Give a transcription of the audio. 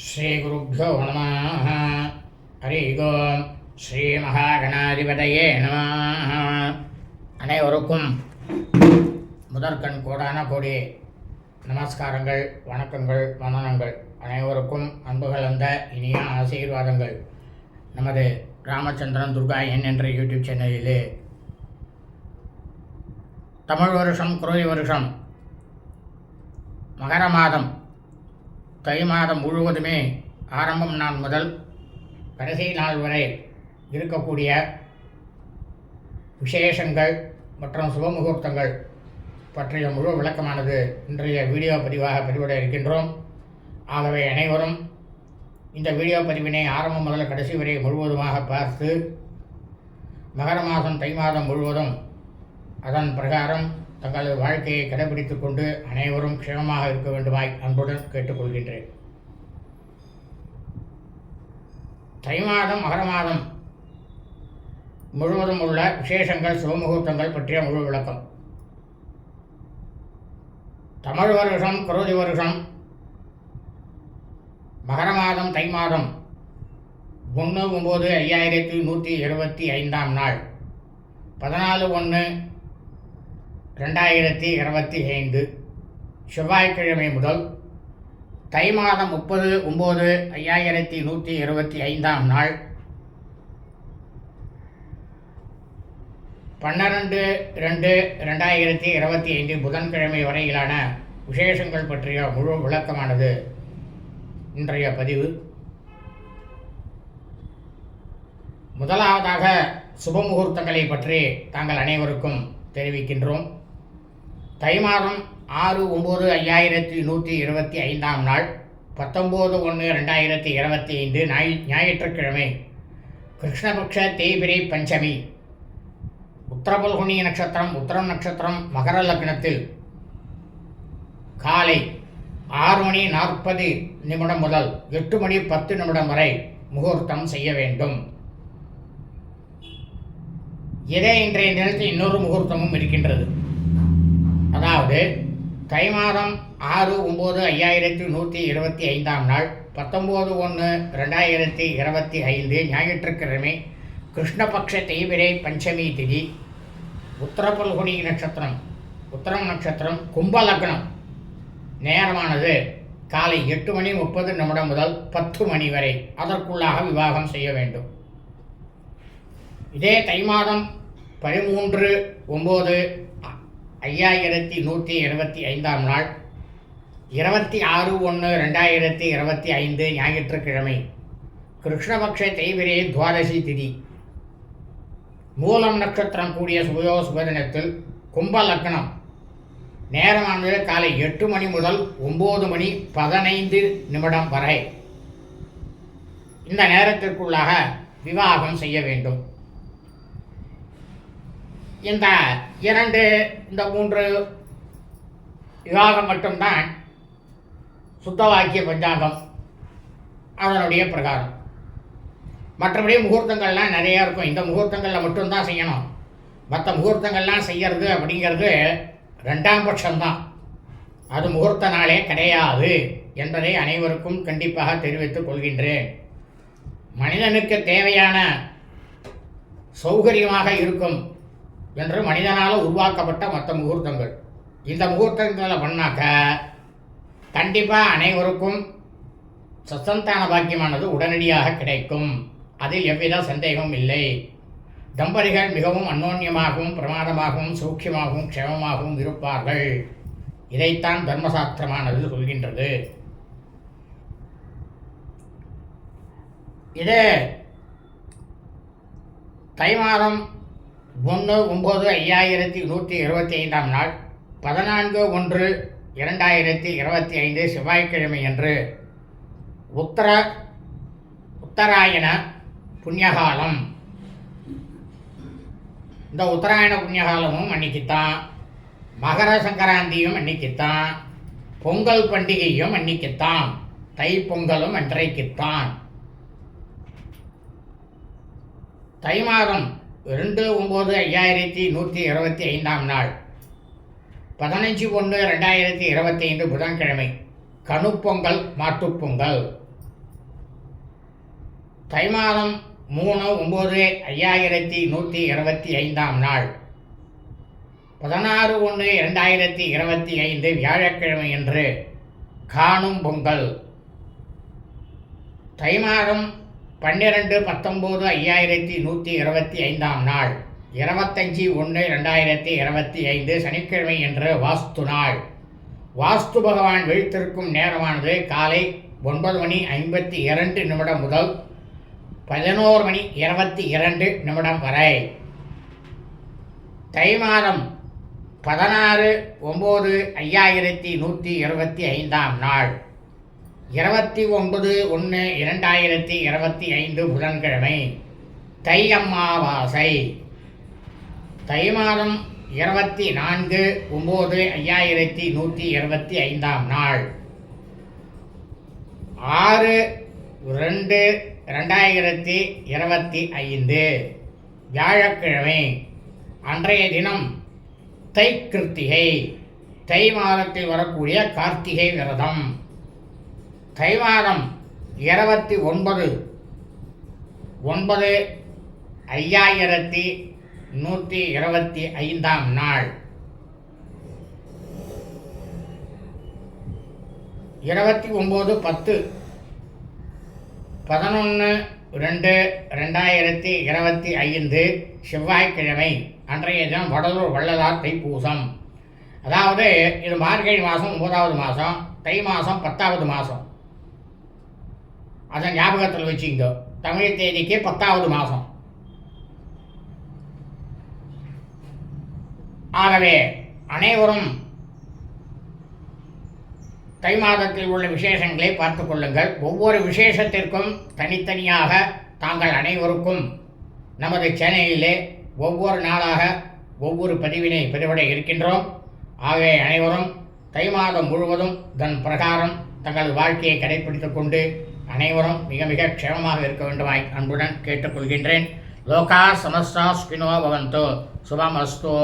ஸ்ரீகுருப்போ நம ஹரி ஓம். ஸ்ரீ மகாகணாதிபதையே நம. அனைவருக்கும் முதற்கண் கோடான கோடி நமஸ்காரங்கள் வணக்கங்கள் வந்தனங்கள். அனைவருக்கும் அன்பு கலந்த இனிய ஆசீர்வாதங்கள். நமது ராமச்சந்திரன் துர்கா என் என்ற யூடியூப் சேனலிலே தமிழ் வருஷம் குரோதி வருஷம் மகர மாதம் தை மாதம் முழுவதுமே ஆரம்பம் நாள் முதல் கடைசி நாள் வரை இருக்கக்கூடிய விசேஷங்கள் மற்றும் சுபமுகூர்த்தங்கள் பற்றிய முழு விளக்கமானது இன்றைய வீடியோ பதிவாக பதிவிட இருக்கின்றோம். ஆகவே அனைவரும் இந்த வீடியோ பதிவினை ஆரம்பம் முதல் கடைசி வரை முழுவதுமாக பார்த்து மகர மாதம் தை மாதம் முழுவதும் அதன் பிரகாரம் தங்களது வாழ்க்கையை கடைபிடித்துக் கொண்டு அனைவரும் க்ஷேமமாக இருக்க வேண்டுமாய் அன்புடன் கேட்டுக்கொள்கின்றேன். தை மாதம் மகர மாதம் முழுவதும் உள்ள விசேஷங்கள் சிவமுகூர்த்தங்கள் பற்றிய முழு விளக்கம். தமிழ் வருஷம் குரோதி வருஷம் மகர மாதம் தை மாதம் ஒன்று ஒம்பது ஐயாயிரத்தி நூற்றி இருபத்தி ஐந்தாம் நாள். பதினாலு ஒன்று ரெண்டாயிரத்தி இருபத்தி ஐந்து செவ்வாய்க்கிழமை முதல் தை மாதம் முப்பது ஒம்பது ஐயாயிரத்தி நூற்றி இருபத்தி ஐந்தாம் நாள் பன்னிரண்டு ரெண்டு ரெண்டாயிரத்தி இருபத்தி ஐந்து புதன்கிழமை வரையிலான விசேஷங்கள் பற்றிய முழு விளக்கமானது இன்றைய பதிவு. முதலாவதாக சுபமுகூர்த்தங்களை பற்றி தாங்கள் அனைவருக்கும் தெரிவிக்கின்றோம். தை மாதம் ஆறு ஒம்பது ஐயாயிரத்தி நூற்றி இருபத்தி ஐந்தாம் நாள் பத்தொம்போது ஒன்று ரெண்டாயிரத்தி இருபத்தி ஐந்து ஞாயி ஞாயிற்றுக்கிழமை கிருஷ்ணபக்ஷ தேய்பிரை பஞ்சமி உத்தரபல்குனி நட்சத்திரம் உத்தரம் நட்சத்திரம் மகர லக்னத்தில் காலை ஆறு மணி நாற்பது நிமிடம் முதல் எட்டு மணி பத்து நிமிடம் வரை முகூர்த்தம் செய்ய வேண்டும். இதே இன்றைய தினத்தில் இன்னொரு முகூர்த்தமும் இருக்கின்றது. அதாவது தை மாதம் ஆறு ஒம்பது ஐயாயிரத்தி நூற்றி இருபத்தி ஐந்தாம் நாள் பத்தொம்போது ஒன்று ரெண்டாயிரத்தி இருபத்தி ஐந்து ஞாயிற்றுக்கிழமை கிருஷ்ணபக்ஷ தெய்விரை பஞ்சமி திதி உத்தரபல்குனி நட்சத்திரம் உத்தரம் நட்சத்திரம் கும்ப லக்னம். நேரமானது காலை எட்டு மணி முப்பது நிமிடம் முதல் பத்து மணி வரை அதற்குள்ளாக விவாகம் செய்ய வேண்டும். இதே தை மாதம் பதிமூன்று ஒம்பது ஐயாயிரத்தி நூற்றி இருபத்தி ஐந்தாம் நாள் இருபத்தி ஆறு ஒன்று ரெண்டாயிரத்தி இருபத்தி ஐந்து ஞாயிற்றுக்கிழமை கிருஷ்ணபக்ஷ தெய்விரே துவாதசி திதி. மூலம் நட்சத்திரம் கூடிய சுபயோ சுபதினத்தில் கும்ப லக்னம். நேரமானது காலை எட்டு மணி முதல் ஒம்பது மணி பதினைந்து நிமிடம் வரை. இந்த நேரத்திற்குள்ளாக விவாகம் செய்ய வேண்டும். இந்த இரண்டு இந்த மூன்று விவாகம் மட்டும்தான் சுத்த வாக்கிய பஞ்சாங்கம் அதனுடைய பிரகாரம். மற்றபடி முகூர்த்தங்கள்லாம் நிறையா இருக்கும். இந்த முகூர்த்தங்களில் மட்டும்தான் செய்யணும். மற்ற முகூர்த்தங்கள்லாம் செய்யறது அப்படிங்கிறது ரெண்டாம் பட்சம்தான். அது முகூர்த்த நாளே கிடையாது என்பதை அனைவருக்கும் கண்டிப்பாக தெரிவித்துக் கொள்கின்றேன். மனிதனுக்கு தேவையான சௌகரியமாக இருக்கும் என்று மனிதனால் உருவாக்கப்பட்ட மற்ற முகூர்த்தங்கள். இந்த முகூர்த்தங்களை பண்ணாக்க கண்டிப்பாக அனைவருக்கும் சசந்தான பாக்கியமானது உடனடியாக கிடைக்கும். அதில் எவ்வித சந்தேகமும் இல்லை. தம்பதிகள் மிகவும் அந்யோன்யமாகவும் பிரமாதமாகவும் சூக்கியமாகவும் க்ஷேமமாகவும் இருப்பார்கள். இதைத்தான் தர்மசாஸ்திரமானது சொல்கின்றது. இது தை மாதம் ஒன்று ஒம்பது ஐயாயிரத்தி நூற்றி இருபத்தி ஐந்தாம் நாள் பதினான்கு ஒன்று இரண்டாயிரத்தி இருபத்தி ஐந்து செவ்வாய்க்கிழமை அன்று உத்தர உத்தராயண புண்ணியகாலம். இந்த உத்தராயண புண்ணியகாலமும் அன்னைக்குத்தான். மகர சங்கராந்தியும் அன்னைக்குத்தான். பொங்கல் பண்டிகையும் அன்னைக்குத்தான். தை பொங்கலும் அன்றைக்குத்தான். தை மாதம் ரெண்டு ஒம்பது ஐயாயிரத்தி நூற்றி இருபத்தி ஐந்தாம் நாள். பதினஞ்சு ஒன்று ரெண்டாயிரத்தி இருபத்தி ஐந்து புதன்கிழமை. கணுப்பொங்கல் மாட்டுப்பொங்கல். தை மாதம் மூணு ஒம்பது ஐயாயிரத்தி நூற்றி இருபத்தி ஐந்தாம் நாள். பதினாறு ஒன்று இரண்டாயிரத்தி இருபத்தி ஐந்து வியாழக்கிழமை என்று காணும் பொங்கல். தை மாதம் பன்னிரெண்டு பத்தொம்போது ஐயாயிரத்தி நூற்றி இருபத்தி ஐந்தாம் நாள். இருபத்தஞ்சி ஒன்று ரெண்டாயிரத்தி இருபத்தி ஐந்து சனிக்கிழமை என்று வாஸ்து நாள். வாஸ்து பகவான் விழித்திருக்கும் நேரமானது காலை ஒன்பது மணி ஐம்பத்தி இரண்டு நிமிடம் முதல் பதினோரு மணி இருபத்தி இரண்டு நிமிடம் வரை. தை மாதம் பதினாறு ஒம்பது ஐயாயிரத்தி நூற்றி இருபத்தி ஐந்தாம் நாள். இருபத்தி ஒன்பது ஒன்று இரண்டாயிரத்தி இருபத்தி ஐந்து புதன்கிழமை. தை அம்மாவாசை தை மாதம் இருபத்தி நான்கு ஒம்பது ஐயாயிரத்தி நூற்றி இருபத்தி ஐந்தாம் நாள். ஆறு ரெண்டு ரெண்டாயிரத்தி இருபத்தி ஐந்து. வியாழக்கிழமை. அன்றைய தினம் தை கிருத்திகை தை மாதத்தில் வரக்கூடிய கார்த்திகை விரதம். தை மாதம் இருபத்தி ஒன்பது. ஒன்பது ஐயாயிரத்தி நூற்றி இருபத்தி ஐந்தாம் நாள். இருபத்தி ஒம்பது பத்து. பதினொன்று ரெண்டு ரெண்டாயிரத்தி இருபத்தி ஐந்து செவ்வாய்க்கிழமை அன்றைய தினம் வடலூர் வள்ளலார் தைப்பூசம். அதாவது இது மார்கழி மாதம் ஒன்பதாவது மாதம் தை மாதம் பத்தாவது மாதம் அதை ஞாபகத்தில் வச்சுக்கோ. தமிழ் தேதிக்கு பத்தாவது மாதம் ஆகவே அனைவரும் தை மாதத்தில் உள்ள விசேஷங்களை பார்த்து கொள்ளுங்கள். ஒவ்வொரு விசேஷத்திற்கும் தனித்தனியாக தாங்கள் அனைவருக்கும் நமது சேனலிலே ஒவ்வொரு நாளாக ஒவ்வொரு பதிவினை பதிவிட இருக்கின்றோம். ஆகவே அனைவரும் தை மாதம் முழுவதும் தன் பிரகாரம் தங்கள் வாழ்க்கையை கடைபிடித்துக் கொண்டு அனைவரும் மிக மிக க்ஷேமமாக இருக்க வேண்டுமாய் அன்புடன் கேட்டுக்கொள்கின்றேன். லோகா சமஸ்தா ஸ்பினோ பவந்தோ. சுபமஸ்தோ.